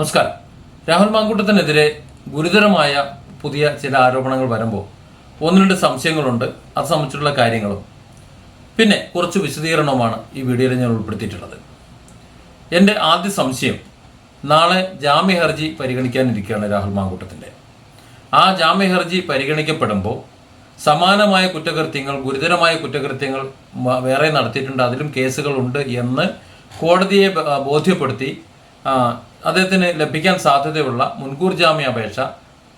നമസ്കാരം. രാഹുൽ മാങ്കൂട്ടത്തിനെതിരെ ഗുരുതരമായ പുതിയ ചില ആരോപണങ്ങൾ വരുമ്പോൾ ഒന്ന് രണ്ട് സംശയങ്ങളുണ്ട്. അത് സംബന്ധിച്ചുള്ള കാര്യങ്ങളും. പിന്നെ കുറച്ച് വിശദീകരണവുമാണ് ഈ വീഡിയോയിൽ ഞാൻ ഉൾപ്പെടുത്തിയിട്ടുള്ളത്. എന്റെ ആദ്യ സംശയം നാളെ ജാമ്യ ഹർജി പരിഗണിക്കാനിരിക്കുകയാണ് രാഹുൽ മാങ്കൂട്ടത്തിന്റെ ആ ജാമ്യ ഹർജി പരിഗണിക്കപ്പെടുമ്പോൾ സമാനമായ കുറ്റകൃത്യങ്ങൾ ഗുരുതരമായ കുറ്റകൃത്യങ്ങൾ വേറെ നടത്തിയിട്ടുണ്ട്. അതിലും കേസുകളുണ്ട് എന്ന് കോടതിയെ ബോധ്യപ്പെടുത്തി അദ്ദേഹത്തിന് ലഭിക്കാൻ സാധ്യതയുള്ള മുൻകൂർ ജാമ്യാപേക്ഷ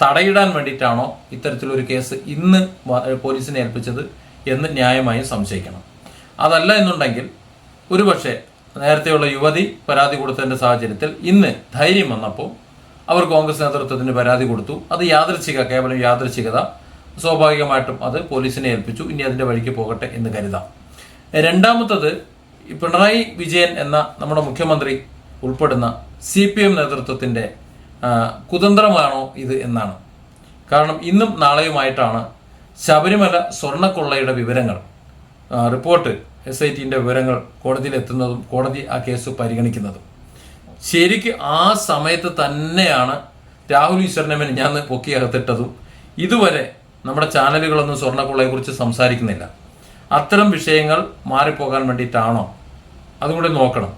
തടയിടാൻ വേണ്ടിയിട്ടാണോ ഇത്തരത്തിലൊരു കേസ് ഇന്ന് പോലീസിനെ ഏൽപ്പിച്ചത് എന്ന് ന്യായമായും സംശയിക്കണം. അതല്ല എന്നുണ്ടെങ്കിൽ ഒരുപക്ഷെ നേരത്തെയുള്ള യുവതി പരാതി കൊടുത്തതിന്റെ സാഹചര്യത്തിൽ ഇന്ന് ധൈര്യം വന്നപ്പോൾ അവർ കോൺഗ്രസ് നേതൃത്വത്തിന് പരാതി കൊടുത്തു. അത് യാദൃച്ഛിക കേവലം യാദൃച്ഛികത. സ്വാഭാവികമായിട്ടും അത് പോലീസിനെ ഏൽപ്പിച്ചു. ഇനി അതിന്റെ വഴിക്ക് പോകട്ടെ എന്ന് കരുതാം. രണ്ടാമത്തത് പിണറായി വിജയൻ എന്ന നമ്മുടെ മുഖ്യമന്ത്രി ഉൾപ്പെടുന്ന സി പി എം നേതൃത്വത്തിന്റെ കുതന്ത്രമാണോ ഇത് എന്നാണ്. കാരണം ഇന്നും നാളെയുമായിട്ടാണ് ശബരിമല സ്വർണക്കൊള്ളയുടെ വിവരങ്ങൾ റിപ്പോർട്ട് എസ് ഐ ടിന്റെ വിവരങ്ങൾ കോടതിയിൽ എത്തുന്നതും കോടതി ആ കേസ് പരിഗണിക്കുന്നതും. ശരിക്ക് ആ സമയത്ത് തന്നെയാണ് രാഹുൽ ഈശ്വരനെ ഞാൻ പൊക്കി അകത്തിട്ടതും ഇതുവരെ നമ്മുടെ ചാനലുകളൊന്നും സ്വർണക്കൊള്ളയെക്കുറിച്ച് സംസാരിക്കുന്നില്ല. അത്തരം വിഷയങ്ങൾ മാറിപ്പോകാൻ വേണ്ടിയിട്ടാണോ? അതും നോക്കണം.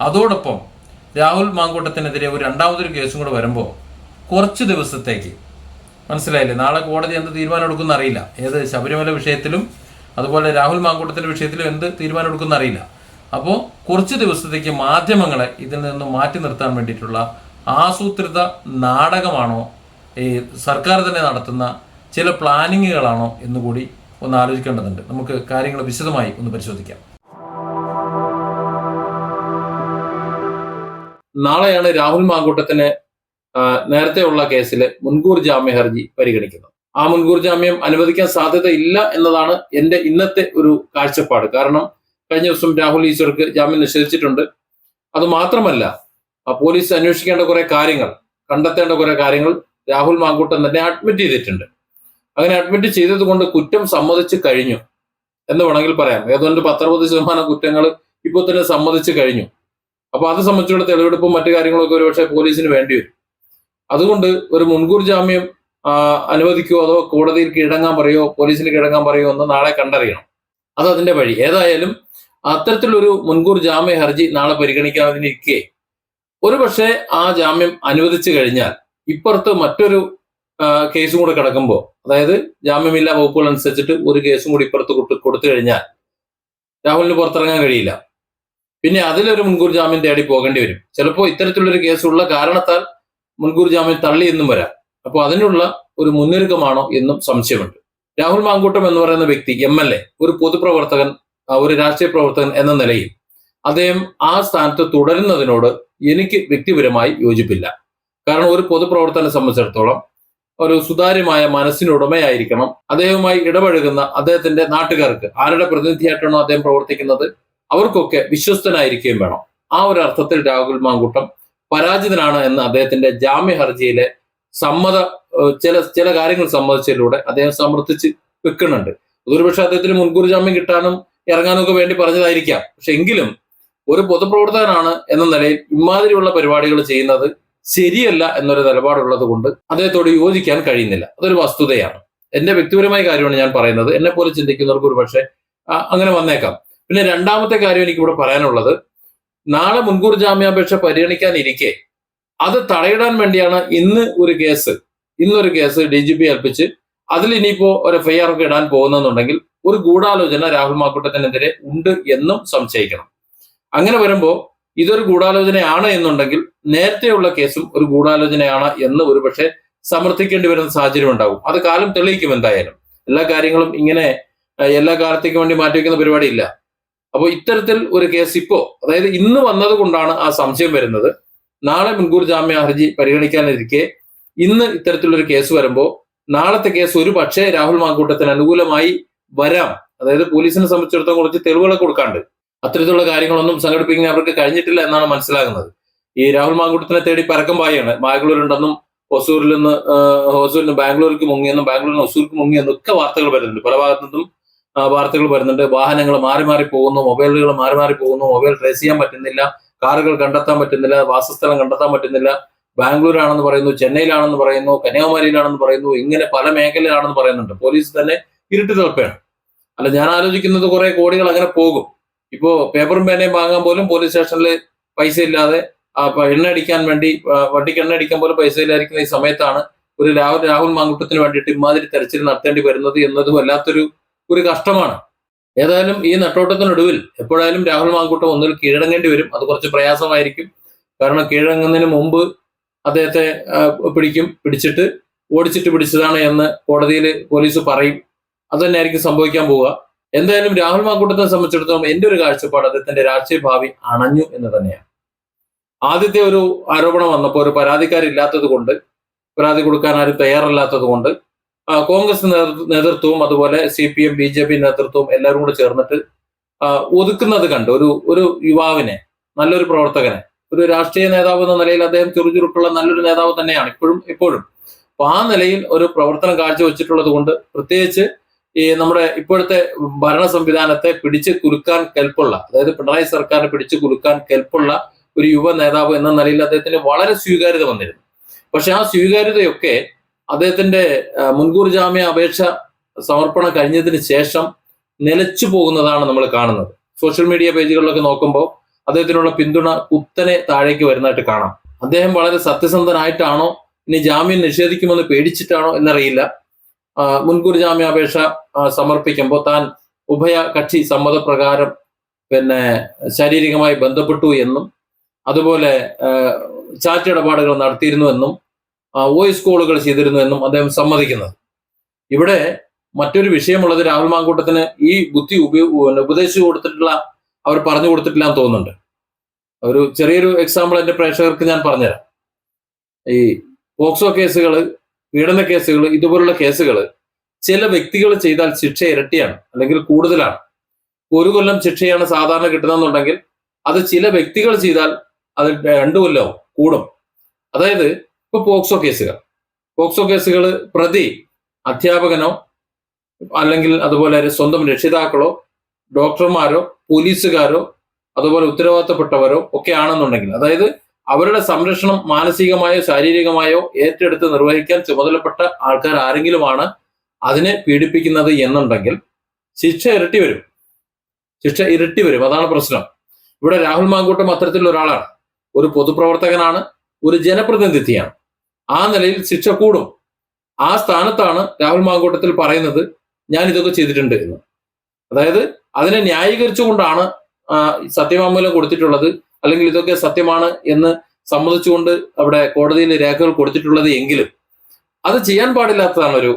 അതോടൊപ്പം രാഹുൽ മാങ്കൂട്ടത്തിനെതിരെ ഒരു രണ്ടാമതൊരു കേസും കൂടെ വരുമ്പോൾ കുറച്ച് ദിവസത്തേക്ക്. മനസ്സിലായില്ലേ? നാളെ കോടതി എന്ത് തീരുമാനം എടുക്കുന്ന അറിയില്ല. ഏത് ശബരിമല വിഷയത്തിലും അതുപോലെ രാഹുൽ മാങ്കൂട്ടത്തിന്റെ വിഷയത്തിലും എന്ത് തീരുമാനം എടുക്കുന്ന അറിയില്ല. അപ്പോൾ കുറച്ച് ദിവസത്തേക്ക് മാധ്യമങ്ങളെ ഇതിൽ നിന്ന് മാറ്റി നിർത്താൻ വേണ്ടിയിട്ടുള്ള ആസൂത്രിത നാടകമാണോ ഈ സർക്കാർ തന്നെ നടത്തുന്ന ചില പ്ലാനിങ്ങുകളാണോ എന്നുകൂടി ഒന്ന് ആലോചിക്കേണ്ടതുണ്ട്. നമുക്ക് കാര്യങ്ങൾ വിശദമായി ഒന്ന് പരിശോധിക്കാം. നാളെയാണ് രാഹുൽ മാങ്കൂട്ടത്തിന് നേരത്തെയുള്ള കേസിലെ മുൻകൂർ ജാമ്യ ഹർജി പരിഗണിക്കുന്നത്. ആ മുൻകൂർ ജാമ്യം അനുവദിക്കാൻ സാധ്യത ഇല്ല എന്നതാണ് എന്റെ ഇന്നത്തെ ഒരു കാഴ്ചപ്പാട്. കാരണം കഴിഞ്ഞ ദിവസം രാഹുൽ ഈശ്വർക്ക് ജാമ്യം നിഷേധിച്ചിട്ടുണ്ട്. അത് മാത്രമല്ല ആ പോലീസ് അന്വേഷിക്കേണ്ട കുറെ കാര്യങ്ങൾ കണ്ടെത്തേണ്ട കുറെ കാര്യങ്ങൾ രാഹുൽ മാങ്കൂട്ടൻ തന്നെ അഡ്മിറ്റ് ചെയ്തിട്ടുണ്ട്. അങ്ങനെ അഡ്മിറ്റ് ചെയ്തത് കൊണ്ട് കുറ്റം സമ്മതിച്ചു കഴിഞ്ഞു എന്ന് വേണമെങ്കിൽ പറയാം. ഏതാണ്ട് പത്തറുപത് ശതമാനം കുറ്റങ്ങൾ ഇപ്പോൾ തന്നെ സമ്മതിച്ചു കഴിഞ്ഞു. അപ്പൊ അത് സംബന്ധിച്ചുള്ള തെളിവെടുപ്പും മറ്റു കാര്യങ്ങളൊക്കെ ഒരുപക്ഷെ പോലീസിന് വേണ്ടി വരും. അതുകൊണ്ട് ഒരു മുൻകൂർ ജാമ്യം അനുവദിക്കുകയോ അതോ കോടതിയിൽ കീഴടങ്ങാൻ പറയോ പോലീസിന് കീഴടങ്ങാൻ പറയോ എന്ന് നാളെ കണ്ടറിയണം. അത് അതിന്റെ വഴി. ഏതായാലും അത്തരത്തിലൊരു മുൻകൂർ ജാമ്യ ഹർജി നാളെ പരിഗണിക്കാതിരിക്കെ ഒരു പക്ഷേ ആ ജാമ്യം അനുവദിച്ചു കഴിഞ്ഞാൽ ഇപ്പുറത്ത് മറ്റൊരു കേസും കൂടെ കിടക്കുമ്പോൾ അതായത് ജാമ്യമില്ലാ വകുപ്പുകൾ അനുസരിച്ചിട്ട് ഒരു കേസും കൂടി ഇപ്പുറത്ത് കൊടുത്തു കഴിഞ്ഞാൽ രാഹുലിന് പുറത്തിറങ്ങാൻ കഴിയില്ല. പിന്നെ അതിലൊരു മുൻകൂർ ജാമ്യം തേടി പോകേണ്ടി വരും. ചിലപ്പോൾ ഇത്തരത്തിലൊരു കേസുള്ള കാരണത്താൽ മുൻകൂർ ജാമ്യം തള്ളി എന്നും വരാം. അപ്പോൾ അതിനുള്ള ഒരു മുന്നൊരുക്കമാണോ എന്നും സംശയമുണ്ട്. രാഹുൽ മാങ്കൂട്ടം എന്ന് പറയുന്ന വ്യക്തി എം എൽ എ ഒരു പൊതുപ്രവർത്തകൻ ഒരു രാഷ്ട്രീയ പ്രവർത്തകൻ എന്ന നിലയിൽ അദ്ദേഹം ആ സ്ഥാനത്ത് തുടരുന്നതിനോട് എനിക്ക് വ്യക്തിപരമായി യോജിപ്പില്ല. കാരണം ഒരു പൊതുപ്രവർത്തകനെ സംബന്ധിച്ചിടത്തോളം ഒരു സുതാര്യമായ മനസ്സിനുടമയായിരിക്കണം. അദ്ദേഹവുമായി ഇടപഴകുന്ന അദ്ദേഹത്തിന്റെ നാട്ടുകാർക്ക് ആരുടെ പ്രതിനിധിയായിട്ടാണോ അദ്ദേഹം പ്രവർത്തിക്കുന്നത്? അവർക്കൊക്കെ വിശ്വസ്തനായിരിക്കുകയും വേണം. ആ ഒരു അർത്ഥത്തിൽ രാഹുൽ മാങ്കൂട്ടം പരാജിതനാണ് എന്ന് അദ്ദേഹത്തിന്റെ ജാമ്യ ഹർജിയിലെ സമ്മത ചില ചില കാര്യങ്ങൾ സമ്മതിച്ചതിലൂടെ അദ്ദേഹം സമർത്ഥിച്ച് വെക്കുന്നുണ്ട്. ഒരുപക്ഷെ അദ്ദേഹത്തിന് മുൻകൂർ ജാമ്യം കിട്ടാനും ഇറങ്ങാനൊക്കെ വേണ്ടി പറഞ്ഞതായിരിക്കാം. പക്ഷെ എങ്കിലും ഒരു പൊതുപ്രവർത്തകനാണ് എന്ന നിലയിൽ ഇമാതിരിയുള്ള പരിപാടികൾ ചെയ്യുന്നത് ശരിയല്ല എന്നൊരു നിലപാടുള്ളത് കൊണ്ട് അദ്ദേഹത്തോട് യോജിക്കാൻ കഴിയുന്നില്ല. അതൊരു വസ്തുതയാണ്. എന്റെ വ്യക്തിപരമായ കാര്യമാണ് ഞാൻ പറയുന്നത്. എന്നെ പോലെ ചിന്തിക്കുന്നവർക്ക് ഒരു പക്ഷേ അങ്ങനെ വന്നേക്കാം. പിന്നെ രണ്ടാമത്തെ കാര്യം എനിക്കിവിടെ പറയാനുള്ളത്. നാളെ മുൻകൂർ ജാമ്യാപേക്ഷ പരിഗണിക്കാനിരിക്കെ അത് തടയിടാൻ വേണ്ടിയാണ് ഇന്ന് ഒരു കേസ് ഇന്നൊരു കേസ് ഡി ജി പി ഏൽപ്പിച്ച് അതിൽ ഇനിയിപ്പോ ഒരു എഫ്ഐആർ ഒക്കെ ഇടാൻ പോകുന്നെന്നുണ്ടെങ്കിൽ ഒരു ഗൂഢാലോചന രാഹുൽ മാക്കൂട്ടത്തിനെതിരെ ഉണ്ട് എന്നും സംശയിക്കണം. അങ്ങനെ വരുമ്പോൾ ഇതൊരു ഗൂഢാലോചനയാണ് എന്നുണ്ടെങ്കിൽ നേരത്തെയുള്ള കേസും ഒരു ഗൂഢാലോചനയാണ് എന്ന് ഒരുപക്ഷെ സമർത്ഥിക്കേണ്ടി വരുന്ന സാഹചര്യം ഉണ്ടാകും അത് കാലം തെളിയിക്കും എന്തായാലും. എല്ലാ കാര്യങ്ങളും ഇങ്ങനെ എല്ലാ കാലത്തേക്കും വേണ്ടി മാറ്റിവെക്കുന്ന പരിപാടി ഇല്ല അപ്പോൾ ഇത്തരത്തിൽ ഒരു കേസ് ഇപ്പോ അതായത് ഇന്ന് വന്നത് കൊണ്ടാണ് ആ സംശയം വരുന്നത്. നാളെ മുൻകൂർ ജാമ്യ ഹർജി പരിഗണിക്കാനിരിക്കെ ഇന്ന് ഇത്തരത്തിലൊരു കേസ് വരുമ്പോൾ നാളത്തെ കേസ് ഒരു പക്ഷേ രാഹുൽ മാങ്കൂട്ടത്തിന് അനുകൂലമായി വരാം. അതായത് പോലീസിനെ സംബന്ധിച്ചിടത്തോളം കുറച്ച് തെളിവുകളൊക്കെ കൊടുക്കാണ്ട്. അത്തരത്തിലുള്ള കാര്യങ്ങളൊന്നും സംഘടിപ്പിക്കാൻ അവർക്ക് കഴിഞ്ഞിട്ടില്ല എന്നാണ് മനസ്സിലാകുന്നത്. ഈ രാഹുൽ മാങ്കൂട്ടത്തിനെ തേടി പരക്കം പായാണ് ബാംഗ്ലൂരുണ്ടെന്നും ഹൊസൂരിൽ നിന്ന് ഹൊസൂരിൽ നിന്ന് ബാംഗ്ലൂർക്ക് മുങ്ങിയെന്നും ബാംഗ്ലൂരിൽ നിന്ന് ഹൊസൂർക്ക് മുങ്ങിയെന്നും ഒക്കെ വാർത്തകൾ വരുന്നുണ്ട്. പല ഭാഗത്തു നിന്നും വാർത്തകൾ വരുന്നുണ്ട്. വാഹനങ്ങൾ മാറി മാറി പോകുന്നു മൊബൈലുകൾ മാറി മാറി പോകുന്നു മൊബൈൽ ട്രേസ് ചെയ്യാൻ പറ്റുന്നില്ല കാറുകൾ കണ്ടെത്താൻ പറ്റുന്നില്ല വാസസ്ഥലം കണ്ടെത്താൻ പറ്റുന്നില്ല. ബാംഗ്ലൂരാണെന്ന് പറയുന്നു ചെന്നൈയിലാണെന്ന് പറയുന്നു കന്യാകുമാരിയിലാണെന്ന് പറയുന്നു ഇങ്ങനെ പല മേഖലയിലാണെന്ന് പറയുന്നുണ്ട്. പോലീസ് തന്നെ ഇരുട്ട് തൽപ്പയാണ് അല്ല ഞാൻ ആലോചിക്കുന്നത് കുറെ കോടികൾ അങ്ങനെ പോകും. ഇപ്പോ പേപ്പറും പേനയും വാങ്ങാൻ പോലും പോലീസ് സ്റ്റേഷനിൽ പൈസ ഇല്ലാതെ എണ്ണ അടിക്കാൻ വേണ്ടി വണ്ടിക്ക് എണ്ണ അടിക്കാൻ പോലും പൈസ ഇല്ലായിരിക്കുന്ന ഈ സമയത്താണ് ഒരു രാഹുൽ രാഹുൽ മാങ്കുട്ടത്തിന് വേണ്ടിയിട്ട് ഇമാതിരി തെരച്ചിൽ നടത്തേണ്ടി വരുന്നത് എന്നതും വല്ലാത്തൊരു ഒരു കഷ്ടമാണ്. ഏതായാലും ഈ നെട്ടോട്ടത്തിനൊടുവിൽ എപ്പോഴായാലും രാഹുൽ മാങ്കൂട്ടം ഒന്നിൽ കീഴടങ്ങേണ്ടി വരും. അത് കുറച്ച് പ്രയാസമായിരിക്കും. കാരണം കീഴടങ്ങുന്നതിന് മുമ്പ് അദ്ദേഹത്തെ പിടിക്കും പിടിച്ചിട്ട് ഓടിച്ചിട്ട് പിടിച്ചതാണ് എന്ന് കോടതിയിൽ പോലീസ് പറയും. അത് തന്നെയായിരിക്കും സംഭവിക്കാൻ പോവുക. എന്തായാലും രാഹുൽ മാങ്കൂട്ടത്തെ സംബന്ധിച്ചിടത്തോളം എന്റെ ഒരു കാഴ്ചപ്പാട് അദ്ദേഹത്തിന്റെ രാഷ്ട്രീയ ഭാവി അണഞ്ഞു എന്ന് തന്നെയാണ്. ആദ്യത്തെ ഒരു ആരോപണം വന്നപ്പോൾ ഒരു പരാതിക്കാരില്ലാത്തത് കൊണ്ട് പരാതി കൊടുക്കാൻ ആരും തയ്യാറല്ലാത്തത് കൊണ്ട് കോൺഗ്രസ് നേതൃത്വവും അതുപോലെ C P M B J P നേതൃത്വവും എല്ലാവരും കൂടെ ചേർന്നിട്ട് ഒതുക്കുന്നത് കണ്ട് ഒരു ഒരു യുവാവിനെ നല്ലൊരു പ്രവർത്തകനെ ഒരു രാഷ്ട്രീയ നേതാവ് എന്ന നിലയിൽ അദ്ദേഹം ചുറുചുറുക്കുള്ള നല്ലൊരു നേതാവ് തന്നെയാണ് ഇപ്പോഴും ഇപ്പോഴും. അപ്പൊ ആ നിലയിൽ ഒരു പ്രവർത്തനം കാഴ്ചവെച്ചിട്ടുള്ളത് കൊണ്ട് പ്രത്യേകിച്ച് ഈ നമ്മുടെ ഇപ്പോഴത്തെ ഭരണ സംവിധാനത്തെ പിടിച്ച് കുലുക്കാൻ കെൽപ്പുള്ള അതായത് പിണറായി സർക്കാരിനെ പിടിച്ച് കുലുക്കാൻ കെൽപ്പുള്ള ഒരു യുവ നേതാവ് എന്ന നിലയിൽ അദ്ദേഹത്തിന് വളരെ സ്വീകാര്യത വന്നിരുന്നു. പക്ഷെ ആ സ്വീകാര്യതയൊക്കെ അദ്ദേഹത്തിന്റെ മുൻകൂർ ജാമ്യ അപേക്ഷ സമർപ്പണം കഴിഞ്ഞതിന് ശേഷം നിലച്ചു പോകുന്നതാണ് നമ്മൾ കാണുന്നത്. സോഷ്യൽ മീഡിയ പേജുകളിലൊക്കെ നോക്കുമ്പോൾ അദ്ദേഹത്തിനുള്ള പിന്തുണ കുത്തനെ താഴേക്ക് വരുന്നതായിട്ട് കാണാം. അദ്ദേഹം വളരെ സത്യസന്ധനായിട്ടാണോ ഇനി ജാമ്യം നിഷേധിക്കുമെന്ന് പേടിച്ചിട്ടാണോ എന്നറിയില്ല. മുൻകൂർ ജാമ്യാപേക്ഷ സമർപ്പിക്കുമ്പോൾ താൻ ഉഭയ കക്ഷി സമ്മതപ്രകാരം പിന്നെ ശാരീരികമായി ബന്ധപ്പെട്ടു എന്നും അതുപോലെ ചാറ്റിടപാടുകൾ ചാറ്റ് വോയിസ് കോളുകൾ ചെയ്തിരുന്നു എന്നും അദ്ദേഹം സമ്മതിക്കുന്നത്. ഇവിടെ മറ്റൊരു വിഷയമുള്ളത് രാഹുൽ മാങ്കൂട്ടത്തിന് ഈ ബുദ്ധി ഉപയോഗ ഉപദേശിച്ചു കൊടുത്തിട്ടുള്ള അവർ പറഞ്ഞു കൊടുത്തിട്ടില്ല എന്ന് തോന്നുന്നുണ്ട്. ഒരു ചെറിയൊരു എക്സാമ്പിൾ എന്റെ പ്രേക്ഷകർക്ക് ഞാൻ പറഞ്ഞുതരാം. ഈ പോക്സോ കേസുകൾ പീഡന കേസുകൾ ഇതുപോലുള്ള കേസുകൾ ചില വ്യക്തികൾ ചെയ്താൽ ശിക്ഷ ഇരട്ടിയാണ് അല്ലെങ്കിൽ കൂടുതലാണ്. ഒരു കൊല്ലം ശിക്ഷയാണ് സാധാരണ കിട്ടുന്നതെന്നുണ്ടെങ്കിൽ അത് ചില വ്യക്തികൾ ചെയ്താൽ അത് രണ്ടു കൊല്ലവും കൂടും. അതായത് ഇപ്പൊ പോക്സോ കേസുകൾ. പോക്സോ കേസുകൾ പ്രതി അധ്യാപകനോ അല്ലെങ്കിൽ അതുപോലെ സ്വന്തം രക്ഷിതാക്കളോ ഡോക്ടർമാരോ പോലീസുകാരോ അതുപോലെ ഉത്തരവാദിത്തപ്പെട്ടവരോ ഒക്കെ ആണെന്നുണ്ടെങ്കിൽ അതായത് അവരുടെ സംരക്ഷണം മാനസികമായോ ശാരീരികമായോ ഏറ്റെടുത്ത് നിർവഹിക്കാൻ ചുമതലപ്പെട്ട ആൾക്കാർ ആരെങ്കിലുമാണ് അതിനെ പീഡിപ്പിക്കുന്നത് എന്നുണ്ടെങ്കിൽ ശിക്ഷ ഇരട്ടി വരും. ശിക്ഷ ഇരട്ടി വരും. അതാണ് പ്രശ്നം. ഇവിടെ രാഹുൽ മാങ്കൂട്ടം അത്തരത്തിലുള്ള ഒരാളാണ് ഒരു പൊതുപ്രവർത്തകനാണ്. ഒരു ജനപ്രതിനിധിയാണ്. ആ നിലയിൽ ശിക്ഷ കൂടും. ആ സ്ഥാനത്താണ് രാഹുൽ മാങ്കൂട്ടത്തിൽ പറയുന്നത് ഞാൻ ഇതൊക്കെ ചെയ്തിട്ടുണ്ട് എന്ന്. അതായത് അതിനെ ന്യായീകരിച്ചുകൊണ്ടാണ് സത്യവാങ്മൂലം കൊടുത്തിട്ടുള്ളത് അല്ലെങ്കിൽ ഇതൊക്കെ സത്യമാണ് എന്ന് സമ്മതിച്ചുകൊണ്ട് അവിടെ കോടതിയിൽ രേഖകൾ കൊടുത്തിട്ടുള്ളത് എങ്കിലും അത് ചെയ്യാൻ പാടില്ലാത്തതാണ് ഒരു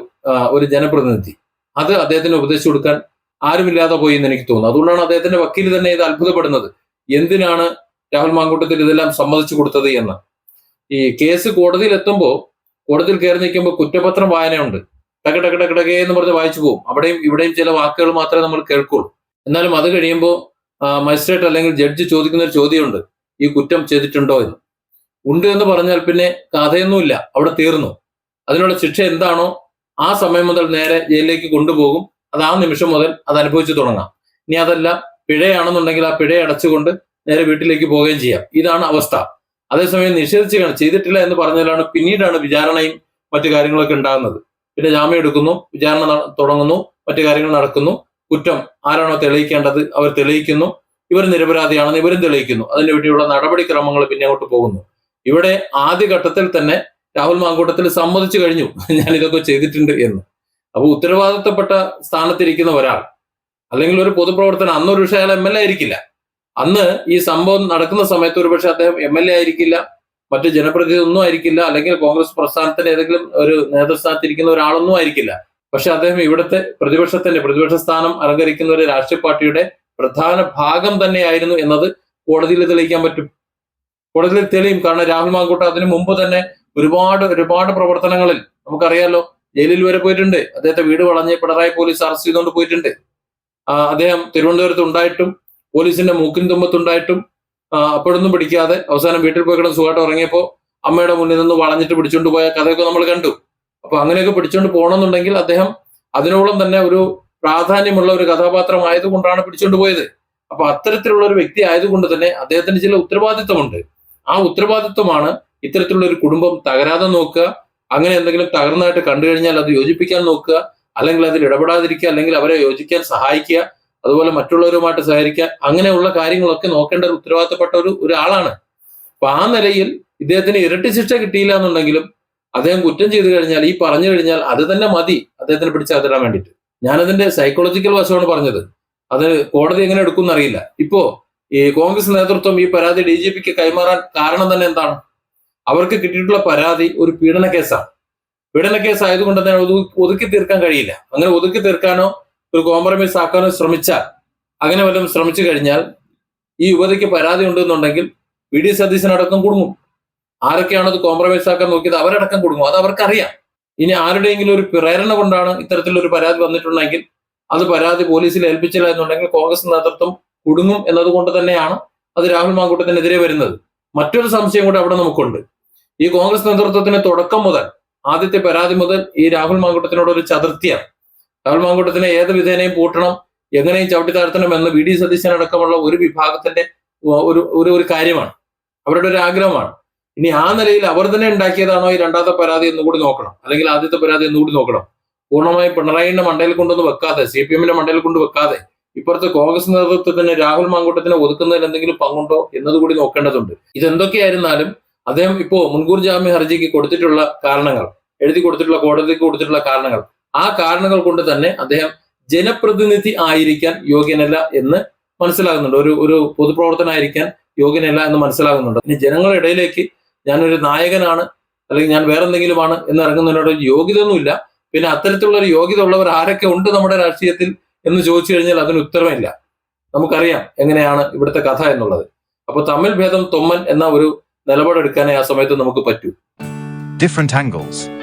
ഒരു ജനപ്രതിനിധി. അത് അദ്ദേഹത്തിന് ഉപദേശിച്ചു കൊടുക്കാൻ ആരുമില്ലാതെ പോയി എന്ന് എനിക്ക് തോന്നുന്നു. അതുകൊണ്ടാണ് അദ്ദേഹത്തിന്റെ വക്കീൽ തന്നെ ഇത് അത്ഭുതപ്പെടുന്നത്. എന്തിനാണ് രാഹുൽ മാങ്കൂട്ടത്തിൽ ഇതെല്ലാം സമ്മതിച്ചു കൊടുത്തത് എന്ന്. ഈ കേസ് കോടതിയിൽ എത്തുമ്പോൾ കോടതിയിൽ കയറി നിൽക്കുമ്പോൾ കുറ്റപത്രം വായനയുണ്ട്. ടക ടക ടക്കേ എന്ന് പറഞ്ഞ് വായിച്ചു പോകും. അവിടെയും ഇവിടെയും ചില വാക്കുകൾ മാത്രമേ നമ്മൾ കേൾക്കുള്ളൂ. എന്നാലും അത് കഴിയുമ്പോൾ മജിസ്ട്രേറ്റ് അല്ലെങ്കിൽ ജഡ്ജ് ചോദിക്കുന്ന ഒരു ചോദ്യമുണ്ട്. ഈ കുറ്റം ചെയ്തിട്ടുണ്ടോ എന്ന്. ഉണ്ട് എന്ന് പറഞ്ഞാൽ പിന്നെ കഥയൊന്നുമില്ല. അവിടെ തീർന്നു. അതിനുള്ള ശിക്ഷ എന്താണോ ആ സമയം മുതൽ നേരെ ജയിലിലേക്ക് കൊണ്ടുപോകും. അത് ആ നിമിഷം മുതൽ അത് അനുഭവിച്ചു തുടങ്ങാം. ഇനി അതല്ല പിഴയാണെന്നുണ്ടെങ്കിൽ ആ പിഴ അടച്ചുകൊണ്ട് നേരെ വീട്ടിലേക്ക് പോവുകയും ചെയ്യാം. ഇതാണ് അവസ്ഥ. അതേസമയം നിഷേധിച്ച് ചെയ്തിട്ടില്ല എന്ന് പറഞ്ഞാലാണ് പിന്നീടാണ് വിചാരണയും മറ്റു കാര്യങ്ങളൊക്കെ ഉണ്ടാകുന്നത്. പിന്നെ ജാമ്യം എടുക്കുന്നു വിചാരണ തുടങ്ങുന്നു മറ്റു കാര്യങ്ങൾ നടക്കുന്നു. കുറ്റം ആരാണോ തെളിയിക്കേണ്ടത് അവർ തെളിയിക്കുന്നു. ഇവർ നിരപരാധിയാണെന്ന് ഇവരും തെളിയിക്കുന്നു. അതിനു വേണ്ടിയുള്ള നടപടിക്രമങ്ങൾ പിന്നെ അങ്ങോട്ട് പോകുന്നു. ഇവിടെ ആദ്യഘട്ടത്തിൽ തന്നെ രാഹുൽ മാങ്കൂട്ടത്തിൽ സമ്മതിച്ചു കഴിഞ്ഞു. ഞാൻ ഇതൊക്കെ ചെയ്തിട്ടുണ്ട് എന്ന്. അപ്പൊ ഉത്തരവാദിത്തപ്പെട്ട സ്ഥാനത്തിരിക്കുന്ന ഒരാൾ അല്ലെങ്കിൽ ഒരു പൊതുപ്രവർത്തനം അന്നൊരു പക്ഷേ അയാൾ എം എൽ എ ആയിരിക്കില്ല. അന്ന് ഈ സംഭവം നടക്കുന്ന സമയത്ത് ഒരുപക്ഷെ അദ്ദേഹം എം എൽ എ ആയിരിക്കില്ല മറ്റ് ജനപ്രതിനിധി ഒന്നും ആയിരിക്കില്ല അല്ലെങ്കിൽ കോൺഗ്രസ് പ്രസ്ഥാനത്തിന്റെ ഏതെങ്കിലും ഒരു നേതൃസ്ഥാനത്തിരിക്കുന്ന ഒരാളൊന്നും ആയിരിക്കില്ല. പക്ഷെ അദ്ദേഹം ഇവിടുത്തെ പ്രതിപക്ഷത്തിന്റെ പ്രതിപക്ഷ സ്ഥാനം അലങ്കരിക്കുന്ന ഒരു രാഷ്ട്രീയ പാർട്ടിയുടെ പ്രധാന ഭാഗം തന്നെയായിരുന്നു എന്നത് കോടതിയിൽ തെളിയിക്കാൻ പറ്റും. കോടതിയിൽ തെളിയും. കാരണം രാഹുൽ മാങ്കൂട്ട അതിനു മുമ്പ് തന്നെ ഒരുപാട് ഒരുപാട് പ്രവർത്തനങ്ങളിൽ നമുക്കറിയാലോ ജയിലിൽ വരെ പോയിട്ടുണ്ട്. അദ്ദേഹത്തെ വീട് വളഞ്ഞ് പിണറായി പോലീസ് അറസ്റ്റ് ചെയ്തുകൊണ്ട് പോയിട്ടുണ്ട്. അദ്ദേഹം തിരുവനന്തപുരത്ത് ഉണ്ടായിട്ടും പോലീസിന്റെ മൂക്കിൻ തുമ്പത്തുണ്ടായിട്ടും അപ്പോഴൊന്നും പിടിക്കാതെ അവസാനം വീട്ടിൽ പോയി കിടന്ന് സുഖമായിട്ട് ഉറങ്ങിയപ്പോൾ അമ്മയുടെ മുന്നിൽ നിന്ന് വളഞ്ഞിട്ട് പിടിച്ചുകൊണ്ട് പോയ കഥയൊക്കെ നമ്മൾ കണ്ടു. അപ്പൊ അങ്ങനെയൊക്കെ പിടിച്ചുകൊണ്ട് പോകണമെന്നുണ്ടെങ്കിൽ അദ്ദേഹം അതിനോളം തന്നെ ഒരു പ്രാധാന്യമുള്ള ഒരു കഥാപാത്രം ആയതുകൊണ്ടാണ് പിടിച്ചുകൊണ്ട് പോയത്. അപ്പൊ അത്തരത്തിലുള്ള ഒരു വ്യക്തി ആയതുകൊണ്ട് തന്നെ അദ്ദേഹത്തിന് ചില ഉത്തരവാദിത്വമുണ്ട്. ആ ഉത്തരവാദിത്വമാണ് ഇത്തരത്തിലുള്ള ഒരു കുടുംബം തകരാതെ നോക്കുക അങ്ങനെ എന്തെങ്കിലും തകർന്നതായിട്ട് കണ്ടു കഴിഞ്ഞാൽ അത് യോജിപ്പിക്കാൻ നോക്കുക അല്ലെങ്കിൽ അതിൽ ഇടപെടാതിരിക്കുക അല്ലെങ്കിൽ അവരെ യോജിക്കാൻ സഹായിക്കുക അതുപോലെ മറ്റുള്ളവരുമായിട്ട് സഹകരിക്കുക അങ്ങനെയുള്ള കാര്യങ്ങളൊക്കെ നോക്കേണ്ട ഒരു ഉത്തരവാദിത്തപ്പെട്ട ഒരു ഒരാളാണ്. അപ്പൊ ആ നിലയിൽ ഇദ്ദേഹത്തിന് ഇരട്ടി ശിക്ഷ കിട്ടിയില്ല എന്നുണ്ടെങ്കിലും അദ്ദേഹം കുറ്റം ചെയ്തു കഴിഞ്ഞാൽ ഈ പറഞ്ഞു കഴിഞ്ഞാൽ അത് തന്നെ മതി അദ്ദേഹത്തിന് പിടിച്ചകത്തിടാൻ വേണ്ടിയിട്ട്. ഞാനതിന്റെ സൈക്കോളജിക്കൽ വശമാണ് പറഞ്ഞത്. അത് കോടതി എങ്ങനെ എടുക്കും എന്നറിയില്ല ഇപ്പോ ഈ കോൺഗ്രസ് നേതൃത്വം ഈ പരാതി ഡി ജി പിക്ക് കൈമാറാൻ കാരണം തന്നെ എന്താണ്? അവർക്ക് കിട്ടിയിട്ടുള്ള പരാതി ഒരു പീഡന കേസാണ് പീഡന കേസ് ആയതുകൊണ്ട് തന്നെ ഒതുക്കി തീർക്കാൻ കഴിയില്ല. അങ്ങനെ ഒതുക്കി തീർക്കാനോ ഒരു കോംപ്രമൈസ് ആക്കാനോ ശ്രമിച്ചാൽ അങ്ങനെ വല്ലതും ശ്രമിച്ചു കഴിഞ്ഞാൽ ഈ യുവതിക്ക് പരാതി ഉണ്ടെന്നുണ്ടെങ്കിൽ വി ഡി സതീശനടക്കം കുടുങ്ങും. ആരൊക്കെയാണ് അത് കോംപ്രമൈസ് ആക്കാൻ നോക്കിയത്? അവരടക്കം കുടുങ്ങും. അത് അവർക്കറിയാം. ഇനി ആരുടെയെങ്കിലും ഒരു പ്രേരണ കൊണ്ടാണ് ഇത്തരത്തിലൊരു പരാതി വന്നിട്ടുണ്ടെങ്കിൽ അത് പരാതി പോലീസിൽ ഏൽപ്പിച്ചില്ല എന്നുണ്ടെങ്കിൽ കോൺഗ്രസ് നേതൃത്വം കുടുങ്ങും എന്നതുകൊണ്ട് തന്നെയാണ് അത് രാഹുൽ മാങ്കൂട്ടത്തിനെതിരെ വരുന്നത്. മറ്റൊരു സംശയം കൂടെ അവിടെ നമുക്കുണ്ട്. ഈ കോൺഗ്രസ് നേതൃത്വത്തിന് തുടക്കം മുതൽ ആദ്യത്തെ പരാതി മുതൽ ഈ രാഹുൽ മാങ്കൂട്ടത്തിനോട് ഒരു ചതുർത്ഥിയാണ്. രാഹുൽ മാങ്കൂട്ടത്തിനെ ഏത് വിധേനയും പൂട്ടണം എങ്ങനെയും ചവിട്ടി താഴ്ത്തണം എന്ന് വി ഡി സതീശനടക്കമുള്ള ഒരു വിഭാഗത്തിന്റെ ഒരു ഒരു ഒരു കാര്യമാണ്. അവരുടെ ഒരു ആഗ്രഹമാണ്. ഇനി ആ നിലയിൽ അവർ തന്നെ ഉണ്ടാക്കിയതാണോ ഈ രണ്ടാമത്തെ പരാതി എന്നുകൂടി നോക്കണം. അല്ലെങ്കിൽ ആദ്യത്തെ പരാതി എന്നുകൂടി നോക്കണം. പൂർണമായി പിണറായിന്റെ മണ്ടയിൽ കൊണ്ടൊന്നും വെക്കാതെ സി പി എമ്മിന്റെ മണ്ടയിൽ കൊണ്ട് വെക്കാതെ ഇപ്പുറത്തെ കോൺഗ്രസ് നേതൃത്വത്തിന് രാഹുൽ മാങ്കൂട്ടത്തിനെ ഒതുക്കുന്നതിൽ എന്തെങ്കിലും പങ്കുണ്ടോ എന്നതുകൂടി നോക്കേണ്ടതുണ്ട്. ഇതെന്തൊക്കെയായിരുന്നാലും അദ്ദേഹം ഇപ്പോ മുൻകൂർ ജാമ്യ ഹർജിക്ക് കൊടുത്തിട്ടുള്ള കാരണങ്ങൾ എഴുതി കൊടുത്തിട്ടുള്ള കോടതിക്ക് കൊടുത്തിട്ടുള്ള കാരണങ്ങൾ ആ കാരണങ്ങൾ കൊണ്ട് തന്നെ അദ്ദേഹം ജനപ്രതിനിധി ആയിരിക്കാൻ യോഗ്യനല്ല എന്ന് മനസ്സിലാകുന്നുണ്ട്. ഒരു ഒരു പൊതുപ്രവർത്തനായിരിക്കാൻ യോഗ്യനല്ല എന്ന് മനസ്സിലാകുന്നുണ്ട്. ഇനി ജനങ്ങളുടെ ഇടയിലേക്ക് ഞാനൊരു നായകനാണ് അല്ലെങ്കിൽ ഞാൻ വേറെ എന്തെങ്കിലുമാണ് എന്ന് ഇറങ്ങുന്നതിനോട് യോഗ്യത ഒന്നുമില്ല പിന്നെ അത്തരത്തിലുള്ള ഒരു യോഗ്യത ഉള്ളവർ ആരൊക്കെ ഉണ്ട് നമ്മുടെ രാഷ്ട്രീയത്തിൽ എന്ന് ചോദിച്ചു കഴിഞ്ഞാൽ അതിന് ഉത്തരമില്ല. നമുക്കറിയാം എങ്ങനെയാണ് ഇവിടുത്തെ കഥ എന്നുള്ളത്. അപ്പൊ തമ്മിൽ ഭേദം തൊമ്മൻ എന്ന ഒരു നിലപാടെടുക്കാനേ ആ സമയത്ത് നമുക്ക് പറ്റൂ. Angles.